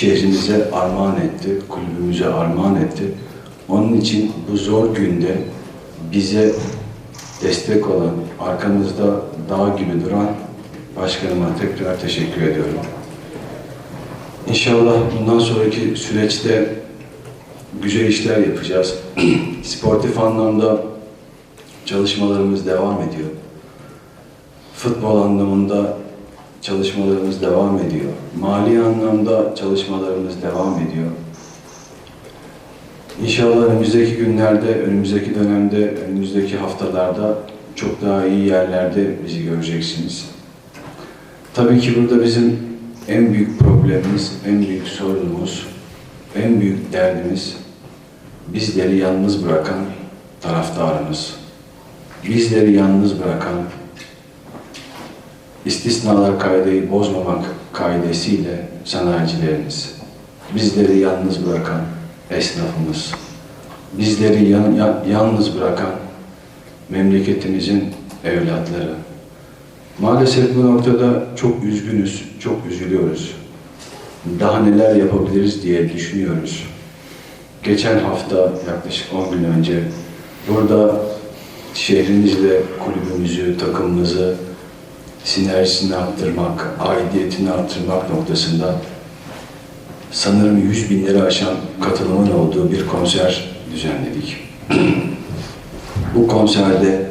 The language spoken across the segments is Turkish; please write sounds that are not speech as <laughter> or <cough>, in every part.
şehrimize armağan etti, kulübümüze armağan etti. Onun için bu zor günde bize destek olan, arkamızda dağ gibi duran başkanıma tekrar teşekkür ediyorum. İnşallah bundan sonraki süreçte güzel işler yapacağız. <clears throat> Sportif anlamda çalışmalarımız devam ediyor. Futbol anlamında çalışmalarımız devam ediyor. Mali anlamda çalışmalarımız devam ediyor. İnşallah önümüzdeki günlerde, önümüzdeki dönemde, önümüzdeki haftalarda çok daha iyi yerlerde bizi göreceksiniz. Tabii ki burada bizim en büyük problemimiz, en büyük sorunumuz, en büyük derdimiz bizleri yalnız bırakan taraftarımız. Bizleri yalnız bırakan istisnalar kaideyi bozmamak kaidesiyle sanayicilerimiz. Bizleri yalnız bırakan esnafımız. Bizleri yan- ya- yalnız bırakan memleketimizin evlatları. Maalesef bu noktada çok üzgünüz, çok üzülüyoruz. Daha neler yapabiliriz diye düşünüyoruz. Geçen hafta yaklaşık 10 gün önce burada şehrimizle kulübümüzü, takımımızı sinerjisini arttırmak, aidiyetini arttırmak noktasında sanırım 100 bin lira aşan katılımın olduğu bir konser düzenledik. <clears throat> Bu konserde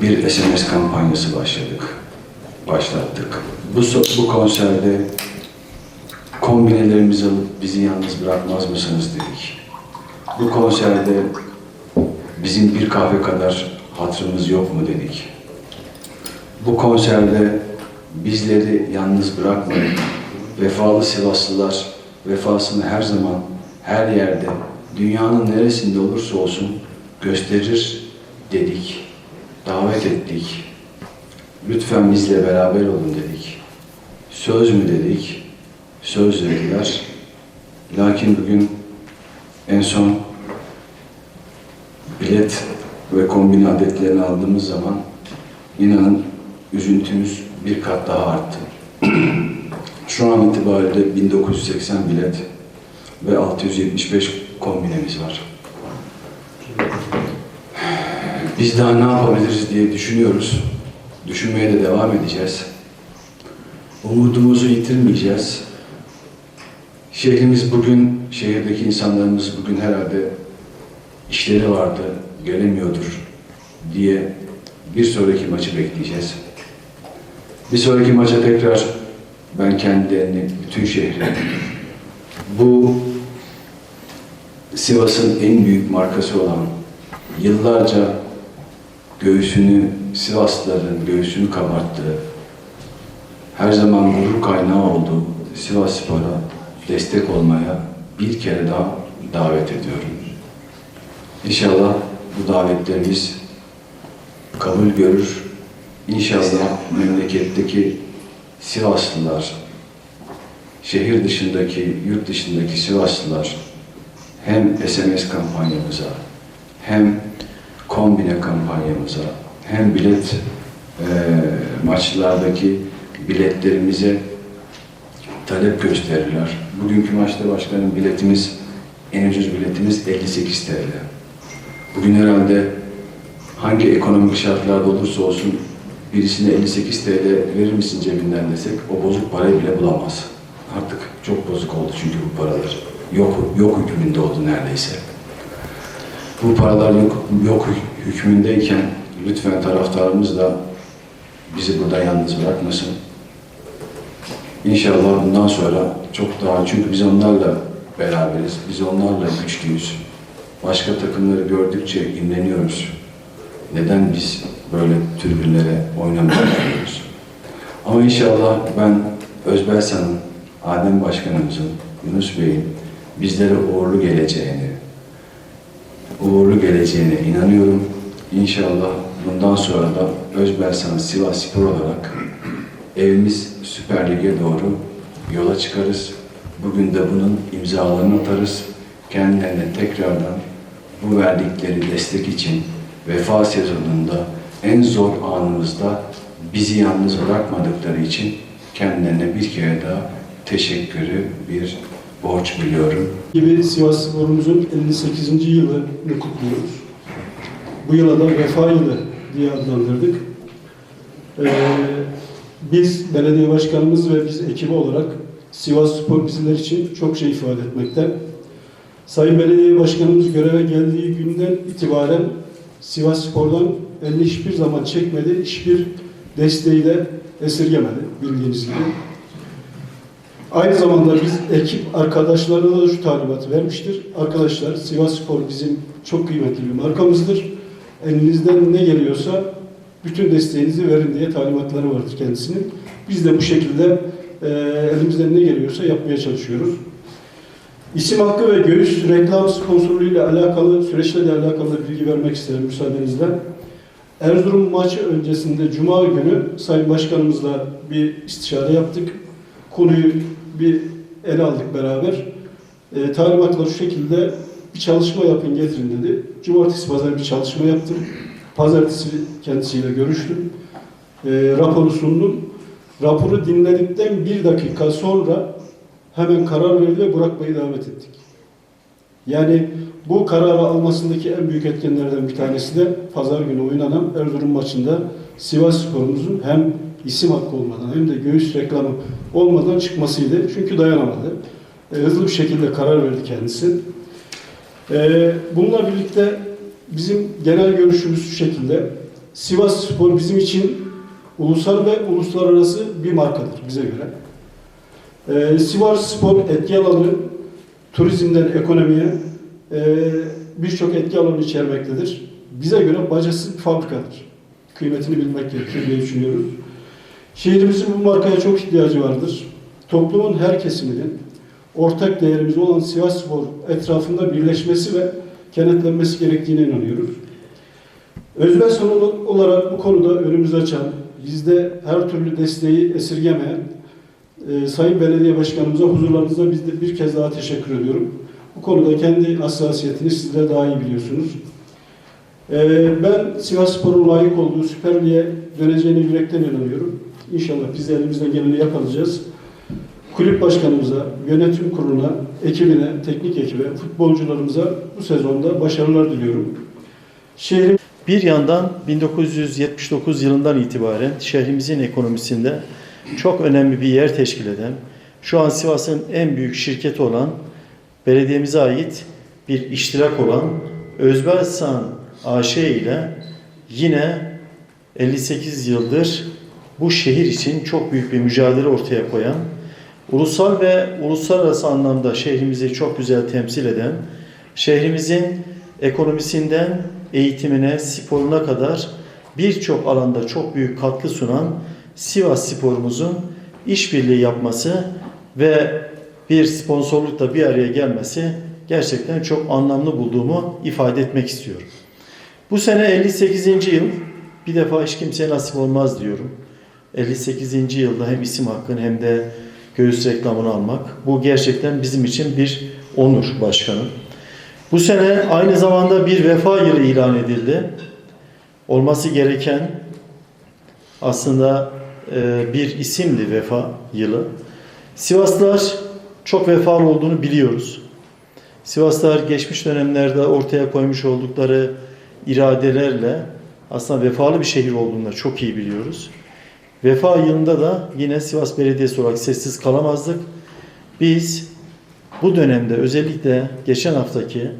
bir SMS kampanyası başladık, başlattık. Bu, bu konserde kombinelerimizi alıp bizi yalnız bırakmaz mısınız dedik. Bu konserde bizim bir kahve kadar hatırımız yok mu dedik. Bu konserde bizleri yalnız bırakmayın. Vefalı Sivaslılar vefasını her zaman, her yerde, dünyanın neresinde olursa olsun gösterir dedik. Davet ettik. Lütfen bizle beraber olun dedik. Söz mü dedik? Söz dediler. Lakin bugün en son bilet ve kombine adetlerini aldığımız zaman inanın üzüntümüz bir kat daha arttı. <clears throat> Şu an itibariyle 1980 bilet ve 675 kombinemiz var. <sighs> Biz daha ne yapabiliriz diye düşünüyoruz. Düşünmeye de devam edeceğiz. Umudumuzu yitirmeyeceğiz. Şehrimiz bugün, şehirdeki insanlarımız bugün herhalde işleri vardı, gelemiyordur diye bir sonraki maçı bekleyeceğiz. Bir sonraki maça tekrar ben kendilerini, bütün şehri, bu Sivas'ın en büyük markası olan, yıllarca göğsünü, Sivaslıların göğsünü kabarttığı, her zaman gurur kaynağı olduğu Sivas Spor'a destek olmaya bir kere daha davet ediyorum. İnşallah bu davetlerimiz kabul görür. İnşallah memleketteki Sivaslılar, şehir dışındaki, yurt dışındaki Sivaslılar hem SMS kampanyamıza, hem kombine kampanyamıza, hem bilet eee, maçlardaki biletlerimize talep gösterirler. Bugünkü maçta başkanım biletimiz, en ucuz biletimiz 58 TL. Bugün herhalde hangi ekonomik şartlarda olursa olsun birisine 58 TL verir misin cebinden desek o bozuk parayı bile bulamaz. Artık çok bozuk oldu çünkü bu paralar. Yok, yok hükmünde oldu neredeyse. Bu paralar yok, yok hükmündeyken lütfen taraftarımız da bizi burada yalnız bırakmasın. İnşallah bundan sonra çok daha çünkü biz onlarla beraberiz, biz onlarla güçlüyüz. Başka takımları gördükçe imreniyoruz. Neden biz böyle tribünlere oynamıyoruz? Ama inşallah ben Özbelsan'ın, Adem Başkanımızın, Yunus Bey'in bizlere uğurlu geleceğini, uğurlu geleceğine inanıyorum. İnşallah bundan sonra da Özbelsan Sivas Spor olarak evimiz Süper Lig'e doğru yola çıkarız. Bugün de bunun imzalarını atarız. Kendilerine tekrardan bu verdikleri destek için vefa sezonunda en zor anımızda bizi yalnız bırakmadıkları için kendilerine bir kere daha teşekkürü, bir borç biliyorum. gibi Sivas Spor'umuzun 58. yılını kutluyoruz. Bu yıla da Vefa Yılı diye adlandırdık. Ee, biz belediye başkanımız ve biz ekibi olarak Sivas Spor bizler için çok şey ifade etmekte. Sayın Belediye Başkanımız göreve geldiği günden itibaren Sivas Spor'dan elini hiçbir zaman çekmedi, hiçbir desteği de esirgemedi bildiğiniz gibi. Aynı zamanda biz ekip arkadaşlarına da şu talimatı vermiştir. Arkadaşlar Sivas Spor bizim çok kıymetli bir markamızdır. Elinizden ne geliyorsa bütün desteğinizi verin diye talimatları vardır kendisinin. Biz de bu şekilde e, elimizden ne geliyorsa yapmaya çalışıyoruz. İsim hakkı ve göğüs reklam sponsorluğu ile alakalı süreçle de alakalı bilgi vermek isterim müsaadenizle. Erzurum maçı öncesinde Cuma günü Sayın Başkanımızla bir istişare yaptık. Konuyu bir ele aldık beraber. E, talimatla şu şekilde bir çalışma yapın getirin dedi. Cumartesi pazar bir çalışma yaptım. Pazartesi kendisiyle görüştüm. E, raporu sundum. Raporu dinledikten bir dakika sonra hemen karar verdi ve Burak Bey'i davet ettik. Yani bu kararı almasındaki en büyük etkenlerden bir tanesi de pazar günü oynanan Erzurum maçında Sivas Spor'umuzun hem isim hakkı olmadan hem de göğüs reklamı olmadan çıkmasıydı. Çünkü dayanamadı. E, hızlı bir şekilde karar verdi kendisi. E, bununla birlikte bizim genel görüşümüz şu şekilde. Sivas Spor bizim için ulusal ve uluslararası bir markadır bize göre. E, Sivas Spor etki alanı turizmden ekonomiye e, birçok etki alanı içermektedir. Bize göre bacasız bir fabrikadır. Kıymetini bilmek gerekir diye düşünüyoruz. Şehrimizin bu markaya çok ihtiyacı vardır. Toplumun her kesiminin ortak değerimiz olan Sivas Spor etrafında birleşmesi ve kenetlenmesi gerektiğine inanıyoruz. Özben son olarak bu konuda önümüzü açan, bizde her türlü desteği esirgemeyen e, Sayın Belediye Başkanımıza huzurlarınızda biz de bir kez daha teşekkür ediyorum. Bu konuda kendi hassasiyetini sizler daha iyi biliyorsunuz. E, ben Sivas Spor'un layık olduğu Süper Lig'e döneceğine yürekten inanıyorum. İnşallah biz de elimizden geleni yapacağız. Kulüp başkanımıza, yönetim kuruluna, ekibine, teknik ekibe, futbolcularımıza bu sezonda başarılar diliyorum. Şehrim Bir yandan 1979 yılından itibaren şehrimizin ekonomisinde çok önemli bir yer teşkil eden, şu an Sivas'ın en büyük şirketi olan, belediyemize ait bir iştirak olan Özbelsan AŞ ile yine 58 yıldır bu şehir için çok büyük bir mücadele ortaya koyan, ulusal ve uluslararası anlamda şehrimizi çok güzel temsil eden, şehrimizin ekonomisinden eğitimine, sporuna kadar birçok alanda çok büyük katkı sunan Sivas sporumuzun işbirliği yapması ve bir sponsorlukla bir araya gelmesi gerçekten çok anlamlı bulduğumu ifade etmek istiyorum. Bu sene 58. yıl bir defa hiç kimseye nasip olmaz diyorum. 58. yılda hem isim hakkını hem de göğüs reklamını almak. Bu gerçekten bizim için bir onur başkanım. Bu sene aynı zamanda bir vefa yılı ilan edildi. Olması gereken aslında bir isimdi vefa yılı. Sivaslılar çok vefalı olduğunu biliyoruz. Sivaslılar geçmiş dönemlerde ortaya koymuş oldukları iradelerle aslında vefalı bir şehir olduğunu çok iyi biliyoruz. Vefa yılında da yine Sivas Belediyesi olarak sessiz kalamazdık. Biz bu dönemde özellikle geçen haftaki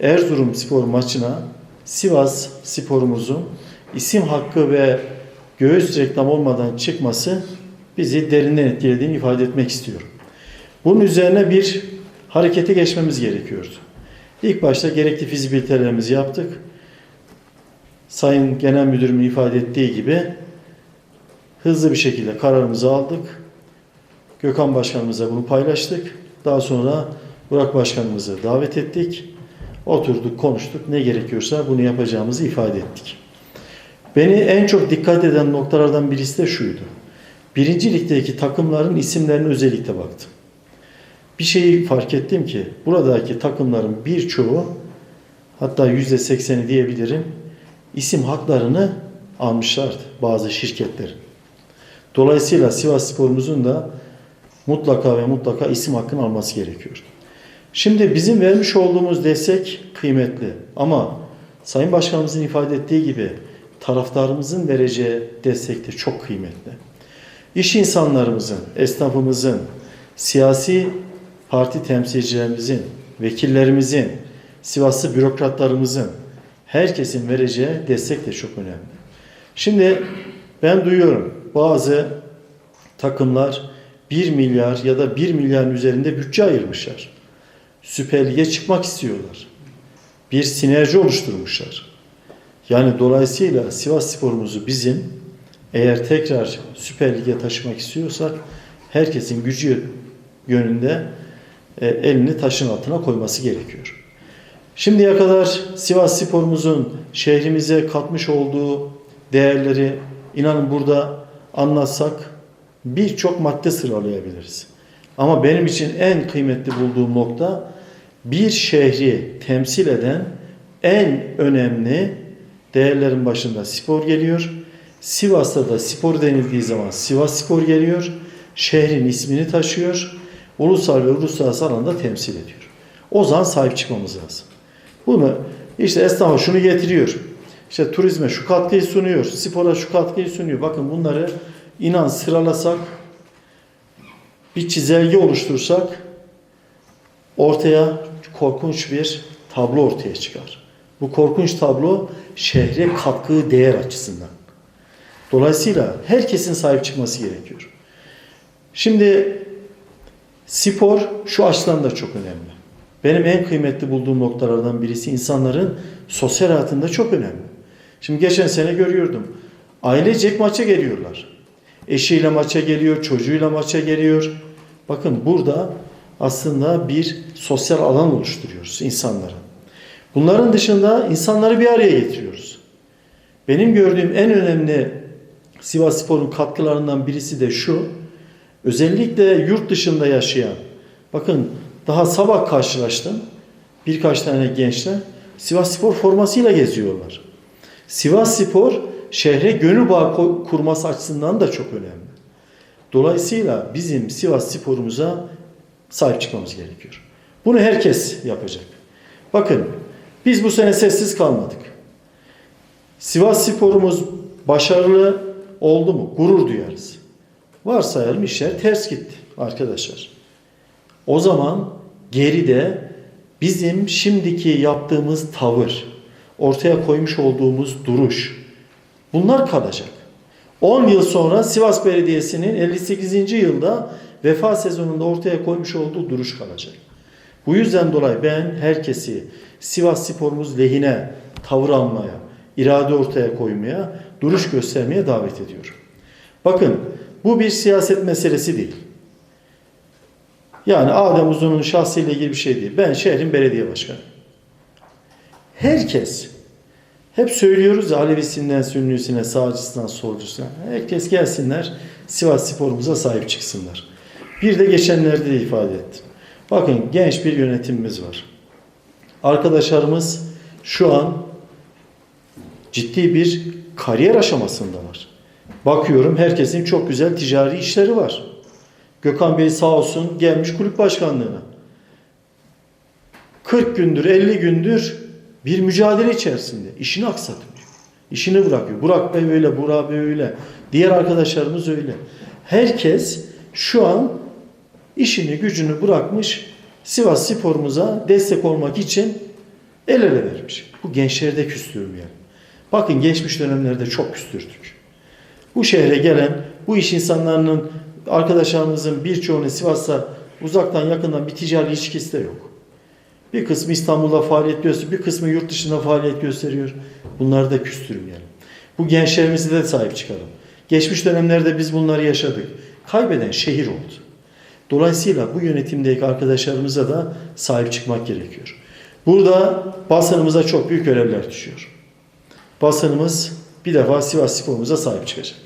Erzurum spor maçına Sivas sporumuzun isim hakkı ve göğüs reklam olmadan çıkması bizi derinden etkilediğini ifade etmek istiyorum. Bunun üzerine bir harekete geçmemiz gerekiyordu. İlk başta gerekli fizibilitelerimizi yaptık. Sayın Genel Müdürümün ifade ettiği gibi hızlı bir şekilde kararımızı aldık. Gökhan Başkanımıza bunu paylaştık. Daha sonra Burak Başkanımızı davet ettik. Oturduk, konuştuk. Ne gerekiyorsa bunu yapacağımızı ifade ettik. Beni en çok dikkat eden noktalardan birisi de şuydu. Birinci ligdeki takımların isimlerine özellikle baktım. Bir şeyi fark ettim ki buradaki takımların birçoğu hatta yüzde sekseni diyebilirim isim haklarını almışlardı bazı şirketlerin. Dolayısıyla Sivas Spor'umuzun da mutlaka ve mutlaka isim hakkını alması gerekiyor. Şimdi bizim vermiş olduğumuz destek kıymetli ama Sayın Başkanımızın ifade ettiği gibi taraftarımızın vereceği destek de çok kıymetli. İş insanlarımızın, esnafımızın, siyasi parti temsilcilerimizin, vekillerimizin, Sivaslı bürokratlarımızın, herkesin vereceği destek de çok önemli. Şimdi ben duyuyorum bazı takımlar 1 milyar ya da 1 milyarın üzerinde bütçe ayırmışlar. Süper Lig'e çıkmak istiyorlar. Bir sinerji oluşturmuşlar. Yani dolayısıyla Sivas sporumuzu bizim eğer tekrar Süper Lig'e taşımak istiyorsak herkesin gücü yönünde e, elini taşın altına koyması gerekiyor. Şimdiye kadar Sivas sporumuzun şehrimize katmış olduğu değerleri inanın burada anlatsak birçok madde sıralayabiliriz. Ama benim için en kıymetli bulduğum nokta bir şehri temsil eden en önemli değerlerin başında spor geliyor. Sivas'ta da spor denildiği zaman Sivas Spor geliyor. Şehrin ismini taşıyor. Ulusal ve uluslararası alanda temsil ediyor. O zaman sahip çıkmamız lazım. Bunu işte esnafa şunu getiriyor. İşte turizme şu katkıyı sunuyor. Spora şu katkıyı sunuyor. Bakın bunları inan sıralasak bir çizelge oluştursak ortaya korkunç bir tablo ortaya çıkar. Bu korkunç tablo şehre katkı değer açısından. Dolayısıyla herkesin sahip çıkması gerekiyor. Şimdi spor şu açıdan da çok önemli. Benim en kıymetli bulduğum noktalardan birisi insanların sosyal hayatında çok önemli. Şimdi geçen sene görüyordum. Ailecek maça geliyorlar. Eşiyle maça geliyor, çocuğuyla maça geliyor. Bakın burada aslında bir sosyal alan oluşturuyoruz insanlara. Bunların dışında insanları bir araya getiriyoruz. Benim gördüğüm en önemli Sivas Spor'un katkılarından birisi de şu. Özellikle yurt dışında yaşayan, bakın daha sabah karşılaştım. Birkaç tane gençler Sivas Spor formasıyla geziyorlar. Sivas Spor şehre gönül bağı kurması açısından da çok önemli. Dolayısıyla bizim Sivas Spor'umuza sahip çıkmamız gerekiyor. Bunu herkes yapacak. Bakın biz bu sene sessiz kalmadık. Sivas Spor'umuz başarılı oldu mu? Gurur duyarız. Varsayalım işler ters gitti arkadaşlar. O zaman geride bizim şimdiki yaptığımız tavır, ortaya koymuş olduğumuz duruş bunlar kalacak. 10 yıl sonra Sivas Belediyesi'nin 58. yılda vefa sezonunda ortaya koymuş olduğu duruş kalacak. Bu yüzden dolayı ben herkesi Sivas sporumuz lehine tavır almaya, irade ortaya koymaya, duruş göstermeye davet ediyorum. Bakın bu bir siyaset meselesi değil. Yani Adem Uzun'un şahsıyla ilgili bir şey değil. Ben şehrin belediye başkanı. Herkes, hep söylüyoruz ya Alevisinden Sünnüsüne, sağcısından solcusuna. Herkes gelsinler Sivas sporumuza sahip çıksınlar. Bir de geçenlerde de ifade ettim. Bakın genç bir yönetimimiz var. Arkadaşlarımız şu an ciddi bir kariyer aşamasındalar. Bakıyorum herkesin çok güzel ticari işleri var. Gökhan Bey sağ olsun gelmiş kulüp başkanlığına. 40 gündür 50 gündür bir mücadele içerisinde. İşini aksatmıyor. İşini bırakıyor. Burak Bey öyle, Burak Bey öyle. Diğer arkadaşlarımız öyle. Herkes şu an işini gücünü bırakmış Sivas sporumuza destek olmak için el ele vermiş. Bu gençleri de küstürmeyelim. Bakın geçmiş dönemlerde çok küstürdük. Bu şehre gelen bu iş insanlarının arkadaşlarımızın birçoğunun Sivas'ta uzaktan yakından bir ticari ilişkisi de yok. Bir kısmı İstanbul'da faaliyet gösteriyor, bir kısmı yurt dışında faaliyet gösteriyor. Bunları da küstürmeyelim. Bu gençlerimize de sahip çıkalım. Geçmiş dönemlerde biz bunları yaşadık. Kaybeden şehir oldu. Dolayısıyla bu yönetimdeki arkadaşlarımıza da sahip çıkmak gerekiyor. Burada basınımıza çok büyük görevler düşüyor. Basınımız bir defa Sivas sporumuza sahip çıkacak.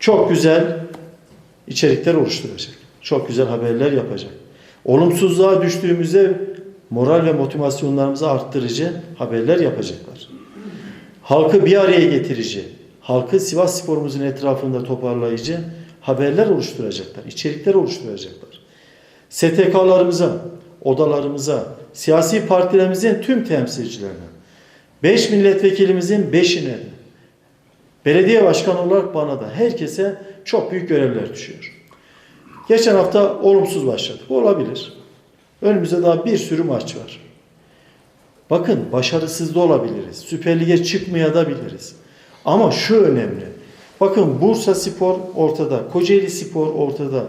Çok güzel içerikler oluşturacak. Çok güzel haberler yapacak. Olumsuzluğa düştüğümüzde moral ve motivasyonlarımızı arttırıcı haberler yapacaklar. Halkı bir araya getirici, halkı Sivas sporumuzun etrafında toparlayıcı haberler oluşturacaklar, içerikler oluşturacaklar. STK'larımıza, odalarımıza, siyasi partilerimizin tüm temsilcilerine, 5 milletvekilimizin 5'ine, belediye başkanı olarak bana da herkese çok büyük görevler düşüyor. Geçen hafta olumsuz başladık. Olabilir. Önümüzde daha bir sürü maç var. Bakın başarısız da olabiliriz. Süper Lig'e çıkmaya da biliriz. Ama şu önemli. Bakın Bursa Spor ortada. Kocaeli Spor ortada.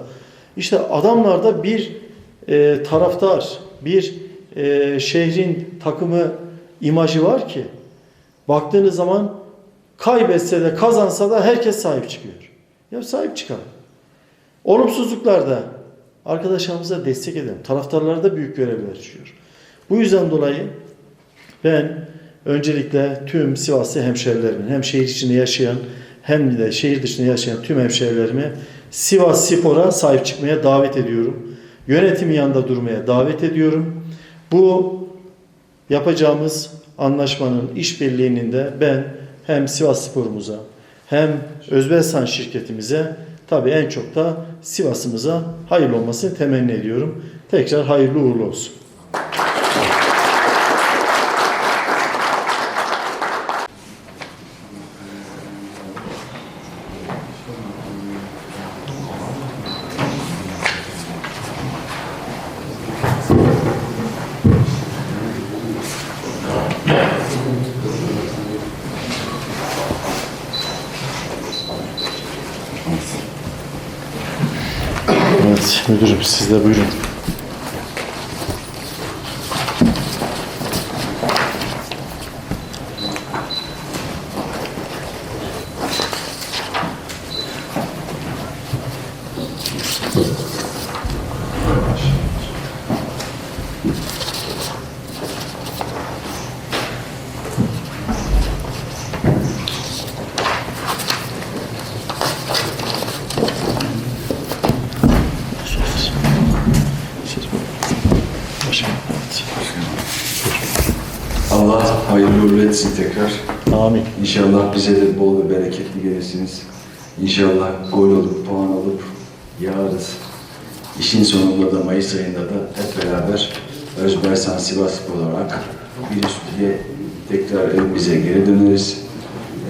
İşte adamlarda bir e, taraftar, bir e, şehrin takımı imajı var ki baktığınız zaman kaybetse de kazansa da herkes sahip çıkıyor. Ya sahip çıkalım. Olumsuzluklarda arkadaşlarımıza destek edelim. Taraftarlara da büyük görevler düşüyor. Bu yüzden dolayı ben öncelikle tüm Sivaslı hemşerilerimin hem şehir içinde yaşayan hem de şehir dışında yaşayan tüm hemşerilerimi Sivas Spor'a sahip çıkmaya davet ediyorum. Yönetimin yanında durmaya davet ediyorum. Bu yapacağımız anlaşmanın işbirliğinin de ben hem Sivas Spor'umuza hem Özbekistan şirketimize tabii en çok da Sivas'ımıza hayırlı olmasını temenni ediyorum. Tekrar hayırlı uğurlu olsun. Müdürüm siz de buyurun. Etsin tekrar. Amin. İnşallah bize de bol ve bereketli gelirsiniz. İnşallah gol olup, puan alıp yağarız. İşin sonunda da Mayıs ayında da hep beraber Özbersan Sivas olarak bir üst lige tekrar evimize geri döneriz.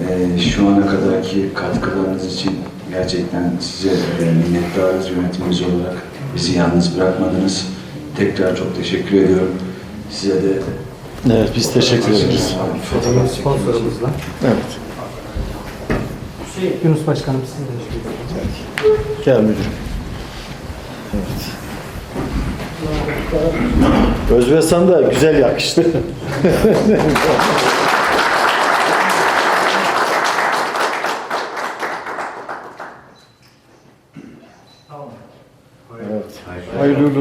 Ee, şu ana kadarki katkılarınız için gerçekten size e, minnettarız yönetimimiz olarak. Bizi yalnız bırakmadınız. Tekrar çok teşekkür ediyorum. Size de Evet, biz teşekkür ederiz. Fotoğraf sponsorumuzla. Evet. Yunus Başkanım size teşekkür ederim. Gel müdürüm. Evet. Özbesan da güzel yakıştı. evet. Hayırlı